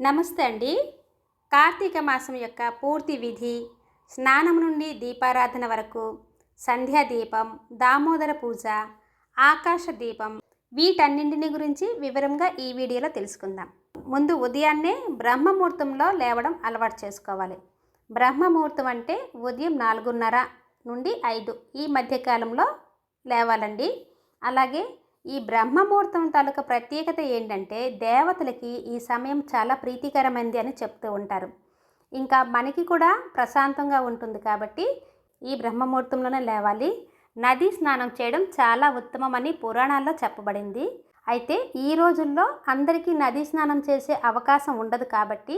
నమస్తే అండి. కార్తీక మాసం యొక్క పూర్తి విధి స్నానం నుండి దీపారాధన వరకు సంధ్యా దీపం దామోదర పూజ ఆకాశ దీపం వీటన్నింటిని గురించి వివరంగా ఈ వీడియోలో తెలుసుకుందాం. ముందు ఉదయాన్నే బ్రహ్మముహూర్తంలో లేవడం అలవాటు చేసుకోవాలి. బ్రహ్మముహూర్తం అంటే ఉదయం నాలుగున్నర నుండి ఐదు ఈ మధ్యకాలంలో లేవాలండి. అలాగే ఈ బ్రహ్మముహూర్తం తాలూకా ప్రత్యేకత ఏంటంటే దేవతలకి ఈ సమయం చాలా ప్రీతికరమైనది అని చెప్తూ ఉంటారు. ఇంకా మనకి కూడా ప్రశాంతంగా ఉంటుంది కాబట్టి ఈ బ్రహ్మముహూర్తంలోనే లేవాలి. నదీ స్నానం చేయడం చాలా ఉత్తమమని పురాణాల్లో చెప్పబడింది. అయితే ఈ రోజుల్లో అందరికీ నదీ స్నానం చేసే అవకాశం ఉండదు కాబట్టి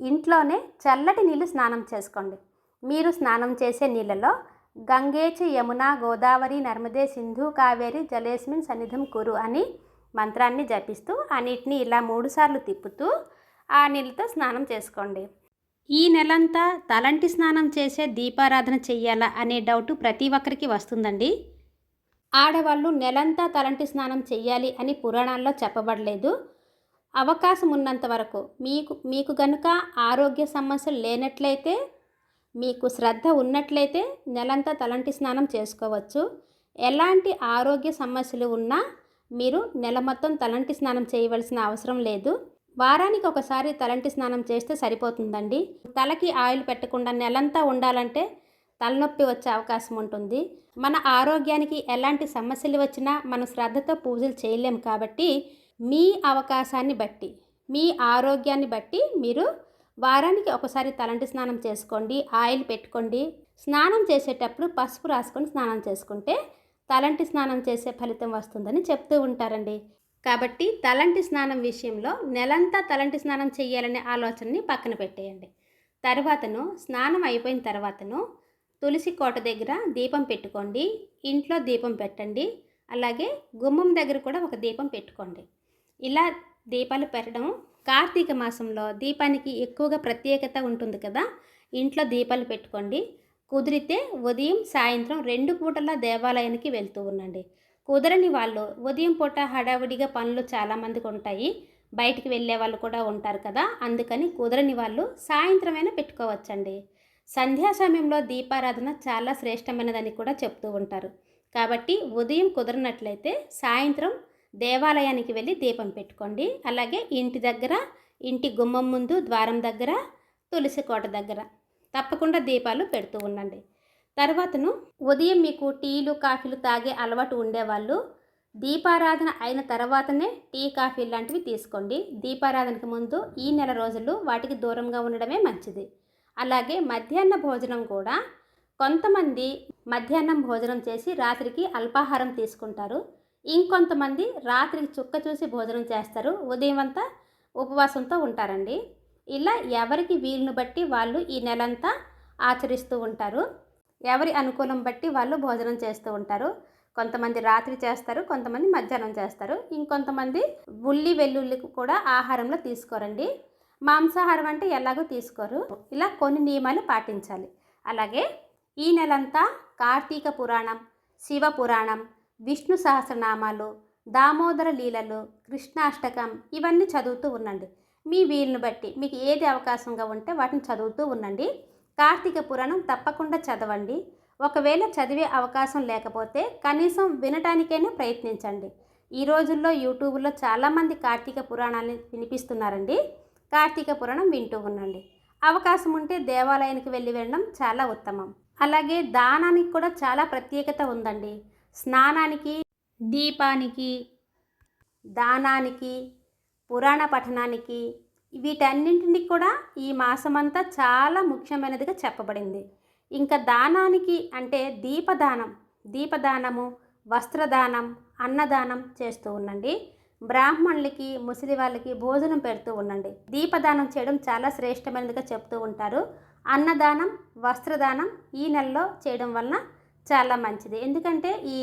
ఇంట్లోనే చల్లటి నీళ్ళు స్నానం చేసుకోండి. మీరు స్నానం చేసే నీళ్ళలో గంగేచ యమున గోదావరి నర్మదే సింధు కావేరి జలేస్మిన్ సన్నిధం కురు అని మంత్రాన్ని జపిస్తూ ఆ నీటిని ఇలా మూడుసార్లు తిప్పుతూ ఆ నీళ్ళతో స్నానం చేసుకోండి. ఈ నెలంతా తలంటి స్నానం చేసే దీపారాధన చెయ్యాలా అనే డౌట్ ప్రతి ఒక్కరికి వస్తుందండి. ఆడవాళ్ళు నెలంతా తలంటి స్నానం చెయ్యాలి అని పురాణాల్లో చెప్పబడలేదు. అవకాశం ఉన్నంత వరకు మీకు మీకు గనుక ఆరోగ్య సమస్యలు లేనట్లయితే మీకు శ్రద్ధ ఉన్నట్లయితే నెలంతా తలంటి స్నానం చేసుకోవచ్చు. ఎలాంటి ఆరోగ్య సమస్యలు ఉన్నా మీరు నెల మొత్తం తలంటి స్నానం చేయవలసిన అవసరం లేదు. వారానికి ఒకసారి తలంటి స్నానం చేస్తే సరిపోతుందండి. తలకి ఆయిల్ పెట్టకుండా నెలంతా ఉండాలంటే తలనొప్పి వచ్చే అవకాశం ఉంటుంది. మన ఆరోగ్యానికి ఎలాంటి సమస్యలు వచ్చినా మనం శ్రద్ధతో పూజలు చేయలేము కాబట్టి మీ అవకాశాన్ని బట్టి మీ ఆరోగ్యాన్ని బట్టి మీరు వారానికి ఒకసారి తలంటి స్నానం చేసుకోండి ఆయిల్ పెట్టుకోండి. స్నానం చేసేటప్పుడు పసుపు రాసుకొని స్నానం చేసుకుంటే తలంటి స్నానం చేసే ఫలితం వస్తుందని చెప్తూ ఉంటారండి. కాబట్టి తలంటి స్నానం విషయంలో నెలంతా తలంటి స్నానం చేయాలనే ఆలోచనని పక్కన పెట్టేయండి. తర్వాతను స్నానం అయిపోయిన తర్వాతను తులసి కోట దగ్గర దీపం పెట్టుకోండి. ఇంట్లో దీపం పెట్టండి. అలాగే గుమ్మం దగ్గర కూడా ఒక దీపం పెట్టుకోండి. ఇలా దీపాలు పెట్టడం కార్తీక మాసంలో దీపానికి ఎక్కువగా ప్రత్యేకత ఉంటుంది కదా? ఇంట్లో దీపాలు పెట్టుకోండి. కుదిరితే ఉదయం సాయంత్రం రెండు పూటల దేవాలయానికి వెళ్తూ ఉండండి. కుదరని వాళ్ళు ఉదయం పూట హడావుడిగా పనులు చాలామందికి ఉంటాయి. బయటికి వెళ్ళే వాళ్ళు కూడా ఉంటారు కదా? అందుకని కుదరని వాళ్ళు సాయంత్రమైనా పెట్టుకోవచ్చండి. సంధ్యా సమయంలో దీపారాధన చాలా శ్రేష్టమైనదని కూడా చెప్తూ ఉంటారు. కాబట్టి ఉదయం కుదరనట్లయితే సాయంత్రం దేవాలయానికి వెళ్ళి దీపం పెట్టుకోండి. అలాగే ఇంటి దగ్గర ఇంటి గుమ్మం ముందు ద్వారం దగ్గర తులసి కోట దగ్గర తప్పకుండా దీపాలు పెడుతూ ఉండండి. తర్వాతను ఉదయం మీకు టీలు కాఫీలు తాగే అలవాటు ఉండేవాళ్ళు దీపారాధన అయిన తర్వాతనే టీ కాఫీ లాంటివి తీసుకోండి. దీపారాధనకు ముందు ఈ నెల రోజులు వాటికి దూరంగా ఉండడమే మంచిది. అలాగే మధ్యాహ్న భోజనం కూడా కొంతమంది మధ్యాహ్నం భోజనం చేసి రాత్రికి అల్పాహారం తీసుకుంటారు. ఇంకొంతమంది రాత్రికి చుక్క చూసి భోజనం చేస్తారు. ఉదయం అంతా ఉపవాసంతో ఉంటారండి. ఇలా ఎవరికి వీలును బట్టి వాళ్ళు ఈ నెలంతా ఆచరిస్తూ ఉంటారు. ఎవరి అనుకూలం బట్టి వాళ్ళు భోజనం చేస్తూ ఉంటారు. కొంతమంది రాత్రి చేస్తారు కొంతమంది మధ్యాహ్నం చేస్తారు. ఇంకొంతమంది ఉల్లి వెల్లుల్లి కూడా ఆహారంలో తీసుకోరండి. మాంసాహారం అంటే ఎలాగో తీసుకోరు. ఇలా కొన్ని నియమాలు పాటించాలి. అలాగే ఈ నెలంతా కార్తీక పురాణం శివ పురాణం విష్ణు సహస్రనామాలు దామోదర లీలలు కృష్ణాష్టకం ఇవన్నీ చదువుతూ ఉండండి. మీ వీలును బట్టి మీకు ఏది అవకాశంగా ఉంటే వాటిని చదువుతూ ఉండండి. కార్తీక పురాణం తప్పకుండా చదవండి. ఒకవేళ చదివే అవకాశం లేకపోతే కనీసం వినటానికైనా ప్రయత్నించండి. ఈ రోజుల్లో యూట్యూబ్లో చాలామంది కార్తీక పురాణాన్ని వినిపిస్తున్నారండి. కార్తీక పురాణం వింటూ ఉండండి. అవకాశం ఉంటే దేవాలయానికి వెళ్ళి వెళ్ళడం చాలా ఉత్తమం. అలాగే దానానికి కూడా చాలా ప్రత్యేకత ఉందండి. స్నానానికి దీపానికి దానానికి పురాణ పఠనానికి వీటన్నింటినీ కూడా ఈ మాసమంతా చాలా ముఖ్యమైనదిగా చెప్పబడింది. ఇంకా దానానికి అంటే దీపదానం దీపదానము వస్త్రదానం అన్నదానం చేస్తూ ఉండండి. బ్రాహ్మణులకి ముసలి వాళ్ళకి భోజనం పెడుతూ ఉండండి. దీపదానం చేయడం చాలా శ్రేష్టమైనదిగా చెప్తూ ఉంటారు. అన్నదానం వస్త్రదానం ఈ నెలలో చేయడం వలన చాలా మంచిది. ఎందుకంటే ఈ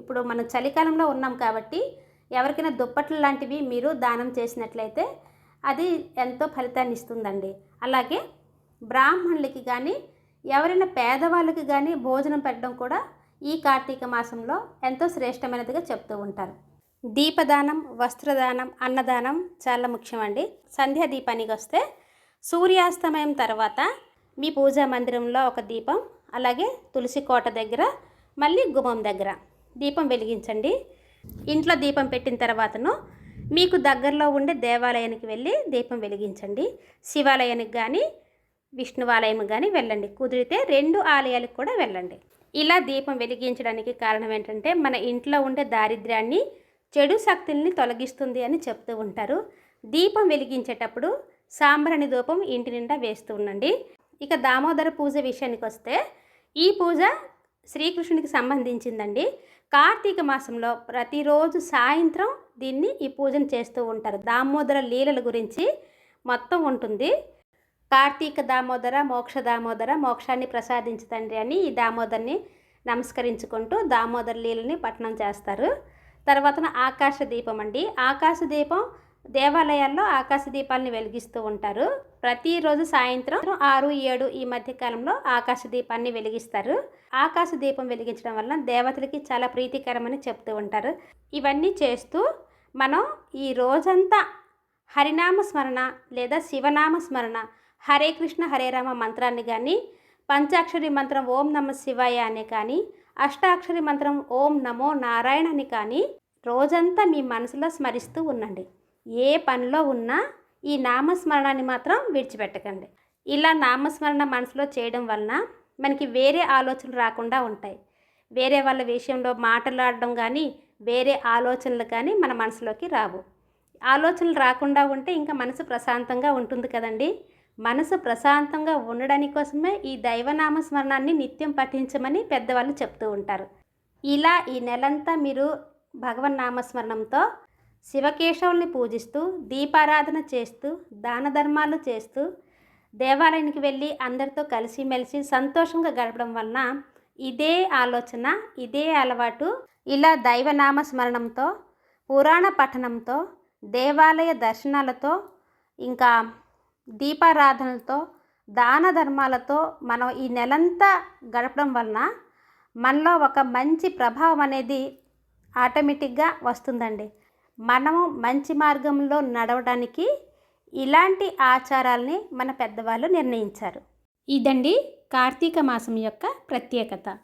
ఇప్పుడు మనం చలికాలంలో ఉన్నాం కాబట్టి ఎవరికైనా దుప్పట్లు లాంటివి మీరు దానం చేసినట్లయితే అది ఎంతో ఫలితాన్ని ఇస్తుందండి. అలాగే బ్రాహ్మణులకి కానీ ఎవరైనా పేదవాళ్ళకి కానీ భోజనం పెట్టడం కూడా ఈ కార్తీక మాసంలో ఎంతో శ్రేష్టమైనదిగా చెప్తూ ఉంటారు. దీపదానం వస్త్రదానం అన్నదానం చాలా ముఖ్యమండి. సంధ్యా దీపానికి వస్తే సూర్యాస్తమయం తర్వాత మీ పూజా మందిరంలో ఒక దీపం అలాగే తులసి కోట దగ్గర మళ్ళీ గుమ్మం దగ్గర దీపం వెలిగించండి. ఇంట్లో దీపం పెట్టిన తర్వాతను మీకు దగ్గరలో ఉండే దేవాలయానికి వెళ్ళి దీపం వెలిగించండి. శివాలయానికి కానీ విష్ణువాలయం కానీ వెళ్ళండి. కుదిరితే రెండు ఆలయాలకు కూడా వెళ్ళండి. ఇలా దీపం వెలిగించడానికి కారణం ఏంటంటే మన ఇంట్లో ఉండే దారిద్ర్యాన్ని చెడు శక్తుల్ని తొలగిస్తుంది అని చెప్తూ ఉంటారు. దీపం వెలిగించేటప్పుడు సాంబ్రాణి ధూపం ఇంటి నిండా వేస్తూ ఉండండి. ఇక దామోదర పూజ విషయానికి వస్తే ఈ పూజ శ్రీకృష్ణునికి సంబంధించిందండి. కార్తీక మాసంలో ప్రతిరోజు సాయంత్రం దీన్ని ఈ పూజను చేస్తూ ఉంటారు. దామోదర లీలల గురించి మొత్తం ఉంటుంది. కార్తీక దామోదర మోక్ష దామోదర మోక్షాన్ని ప్రసాదించు తండ్రి అని ఈ దామోదర్ని నమస్కరించుకుంటూ దామోదర లీలని పఠనం చేస్తారు. తర్వాత ఆకాశ దీపం అండి. ఆకాశ దీపం దేవాలయాల్లో ఆకాశ దీపాలని వెలిగిస్తూ ఉంటారు. ప్రతిరోజు సాయంత్రం ఆరు ఏడు ఈ మధ్య కాలంలో ఆకాశ దీపాన్ని వెలిగిస్తారు. ఆకాశ దీపం వెలిగించడం వలన దేవతలకి చాలా ప్రీతికరమని చెప్తూ ఉంటారు. ఇవన్నీ చేస్తూ మనం ఈ రోజంతా హరినామ స్మరణ లేదా శివనామ స్మరణ హరే కృష్ణ హరే రామ మంత్రాన్ని కానీ పంచాక్షరి మంత్రం ఓం నమ శివాయ అని కానీ అష్టాక్షరి మంత్రం ఓం నమో నారాయణ అని కానీ రోజంతా మీ మనసులో స్మరిస్తూ ఉండండి. ఏ పనిలో ఉన్నా ఈ నామస్మరణాన్ని మాత్రం విడిచిపెట్టకండి. ఇలా నామస్మరణ మనసులో చేయడం వలన మనకి వేరే ఆలోచనలు రాకుండా ఉంటాయి. వేరే వాళ్ళ విషయంలో మాట్లాడడం కానీ వేరే ఆలోచనలు కానీ మన మనసులోకి రావు. ఆలోచనలు రాకుండా ఉంటే ఇంకా మనసు ప్రశాంతంగా ఉంటుంది కదండి. మనసు ప్రశాంతంగా ఉండడానికి కోసమే ఈ దైవనామ స్మరణాన్ని నిత్యం పఠించమని పెద్దవాళ్ళు చెప్తూ ఉంటారు. ఇలా ఈ నెలంతా మీరు భగవన్ నామస్మరణంతో శివకేశవుల్ని పూజిస్తూ దీపారాధన చేస్తూ దాన ధర్మాలు చేస్తూ దేవాలయానికి వెళ్ళి అందరితో కలిసిమెలిసి సంతోషంగా గడపడం వలన ఇదే ఆలోచన ఇదే అలవాటు ఇలా దైవనామ స్మరణంతో పురాణ పఠనంతో దేవాలయ దర్శనాలతో ఇంకా దీపారాధనలతో దాన ధర్మాలతో మనం ఈ నెలంతా గడపడం వలన మనలో ఒక మంచి ప్రభావం అనేది ఆటోమేటిక్గా వస్తుందండి. మనము మంచి మార్గంలో నడవడానికి ఇలాంటి ఆచారాల్ని మన పెద్దవాళ్ళు నిర్ణయించారు. ఇదండి కార్తీక మాసం యొక్క ప్రత్యేకత.